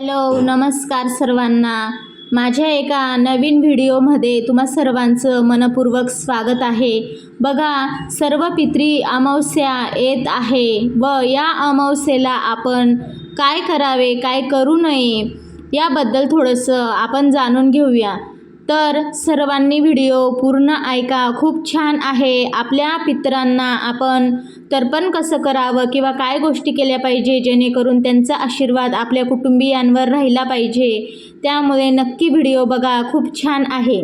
Hello नमस्कार सर्वांना. माझ्या एका नवीन व्हिडिओमध्ये तुम्हा सर्वांचं मनपूर्वक स्वागत आहे. बघा सर्व पित्री अमावस्या येत आहे व या अमावस्येला आपण काय करावे काय करू नये याबद्दल थोडंसं आपण जाणून घेऊया. तर सर्वांनी व्हिडिओ पूर्ण ऐका. खूप छान आहे. आपल्या पितरांना आपण तर्पण कसं करावं किंवा काय गोष्टी केल्या पाहिजे जेणेकरून त्यांचा आशीर्वाद आपल्या कुटुंबियांवर राहिला पाहिजे. त्यामुळे नक्की व्हिडिओ बघा. खूप छान आहे.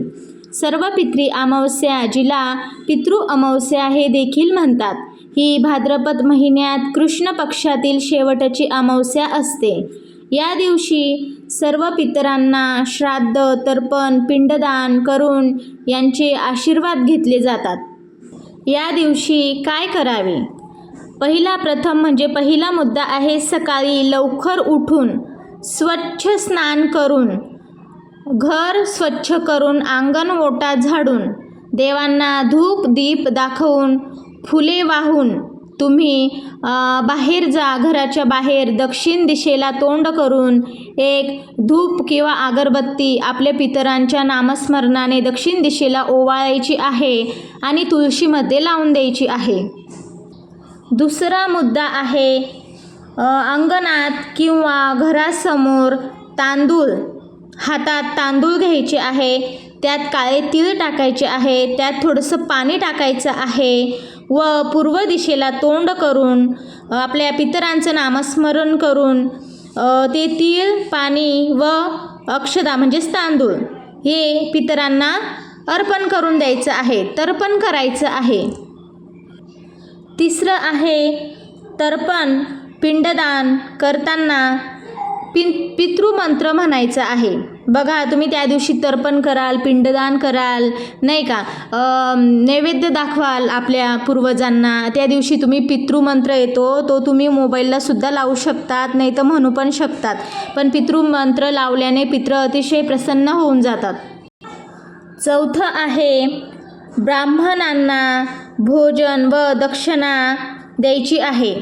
सर्व पित्री अमावस्या जिला पितृ अमावस्या हे देखील म्हणतात. ही भाद्रपद महिन्यात कृष्ण पक्षातील शेवटची अमावस्या असते. या दिवशी सर्व पितरांना श्राद्ध तर्पण पिंडदान करून यांचे आशीर्वाद घेतले जातात. या दिवशी काय करावे? पहिला प्रथम म्हणजे पहिला मुद्दा आहे सकाळी लवकर उठून स्वच्छ स्नान करून घर स्वच्छ करून अंगण ओटा झाडून देवांना धूप दीप दाखवून फुले वाहून तुम्ही बाहेर जा घराच्या बाहेर. दक्षिण दिशेला तोंड करून एक धूप किंवा अगरबत्ती आपल्या पितरांच्या नामस्मरणाने दक्षिण दिशेला ओवाळायची आहे आणि तुळशीमध्ये लावून द्यायची आहे. दुसरा मुद्दा आहे अंगणात किंवा घरासमोर तांदूळ हातात तांदूळ घ्यायचे आहे त्यात काळे तीळ टाकायचे आहे त्यात थोडंसं पाणी टाकायचं आहे. व पूर्व दिशेला तोंड करून आपल्या पितरांचं नामस्मरण करून तेथील ते तीळ पाणी व अक्षदा म्हणजेच तांदूळ हे पितरांना अर्पण करून द्यायचं आहे तर्पण करायचं आहे. तिसरं आहे तर्पण पिंडदान करताना पिन पितृमंत्र म्हणायचं आहे. बघा तुम्ही त्या दिवशी तर्पण कराल पिंडदान कराल नाही का? नैवेद्य दाखवाल आपल्या पूर्वजांना. त्या दिवशी तुम्ही पितृमंत्र येतो तो तुम्ही मोबाईलला सुद्धा लावू शकतात नाही तर म्हणू पण शकतात. पण पितृमंत्र लावल्याने पितृ अतिशय प्रसन्न होऊन जातात. चौथं आहे ब्राह्मणांना भोजन व दक्षिणा द्यायची आहे.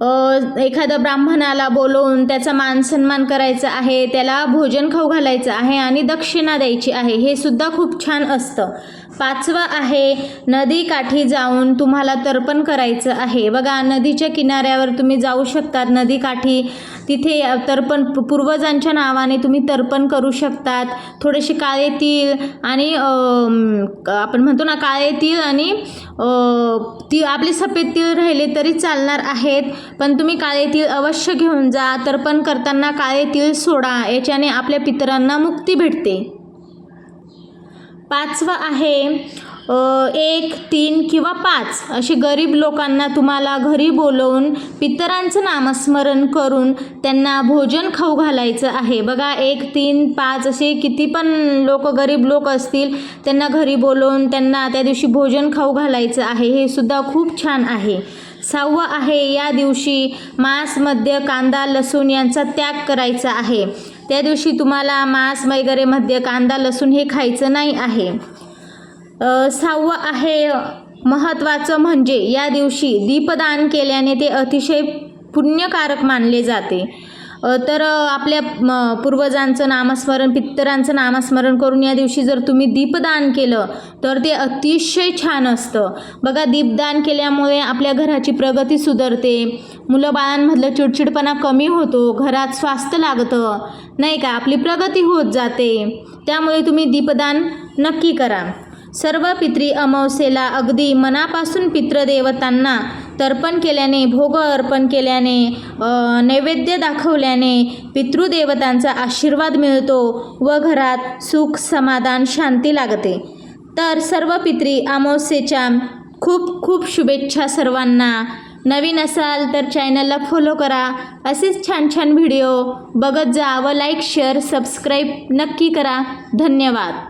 एखाद्या ब्राह्मणाला बोलवून त्याचा मान सन्मान करायचा आहे त्याला भोजन खाऊ घालायचं आहे आणि दक्षिणा द्यायची आहे हे सुद्धा खूप छान असतं. पाचवं आहे नदीकाठी जाऊन तुम्हाला तर्पण करायचं आहे. बघा नदीच्या किनाऱ्यावर तुम्ही जाऊ शकतात. नदीकाठी तिथे तर्पण पूर्वजांच्या नावाने तुम्ही तर्पण करू शकतात. थोडेसे काळे तिळ आणि आपण म्हणतो ना काळे तिळ आणि ती आपले सफेद तीळ राहिले तरी चालणार आहेत. पण तुम्ही काळे तीळ अवश्य घेऊन जा. तर्पण करताना काळे तीळ सोडा. याच्याने आपल्या पितरांना मुक्ती भेटते. पाचवं आहे एक तीन किंवा पाच असे गरीब लोकांना तुम्हाला घरी बोलवून पितरांचं नामस्मरण करून त्यांना भोजन खाऊ घालायचं आहे. बघा एक तीन पाच असे किती पण लोक गरीब लोक असतील त्यांना घरी बोलवून त्यांना त्या दिवशी भोजन खाऊ घालायचं आहे. हे सुद्धा खूप छान आहे. सहावं आहे या दिवशी मांस मद्य कांदा लसूण यांचा त्याग करायचा आहे. त्या दिवशी तुम्हाला मांस वगैरे मद्य कांदा लसूण हे खायचं नाही आहे. सहावं आहे महत्त्वाचं म्हणजे या दिवशी दीपदान केल्याने ते अतिशय पुण्यकारक मानले जाते. तर आपल्या म, पूर्वजांचं नामस्मरण पित्तरांचं नामस्मरण करून या दिवशी जर तुम्ही दीपदान केलं तर ते अतिशय छान असतं. बघा दीपदान केल्यामुळे आपल्या घराची प्रगती सुधारते मुलं बाळांमधलं चिडचिडपणा कमी होतो घरात स्वास्थ्य लागतं नाही का? आपली प्रगती होत जाते. त्यामुळे तुम्ही दीपदान नक्की करा. सर्व पित्री अमावस्येला अगदी मनापासून पितृदेवतांना तर्पण केल्याने भोग अर्पण केल्याने नैवेद्य दाखवल्याने पितृदेवतांचा आशीर्वाद मिळतो व घरात सुख समाधान शांती लागते. तर सर्व पित्री अमावस्येच्या खूप खूप शुभेच्छा सर्वांना. नवीन असाल तर चॅनलला फॉलो करा. असेच छान छान व्हिडिओ बघत जा व लाईक शेअर सबस्क्राईब नक्की करा. धन्यवाद.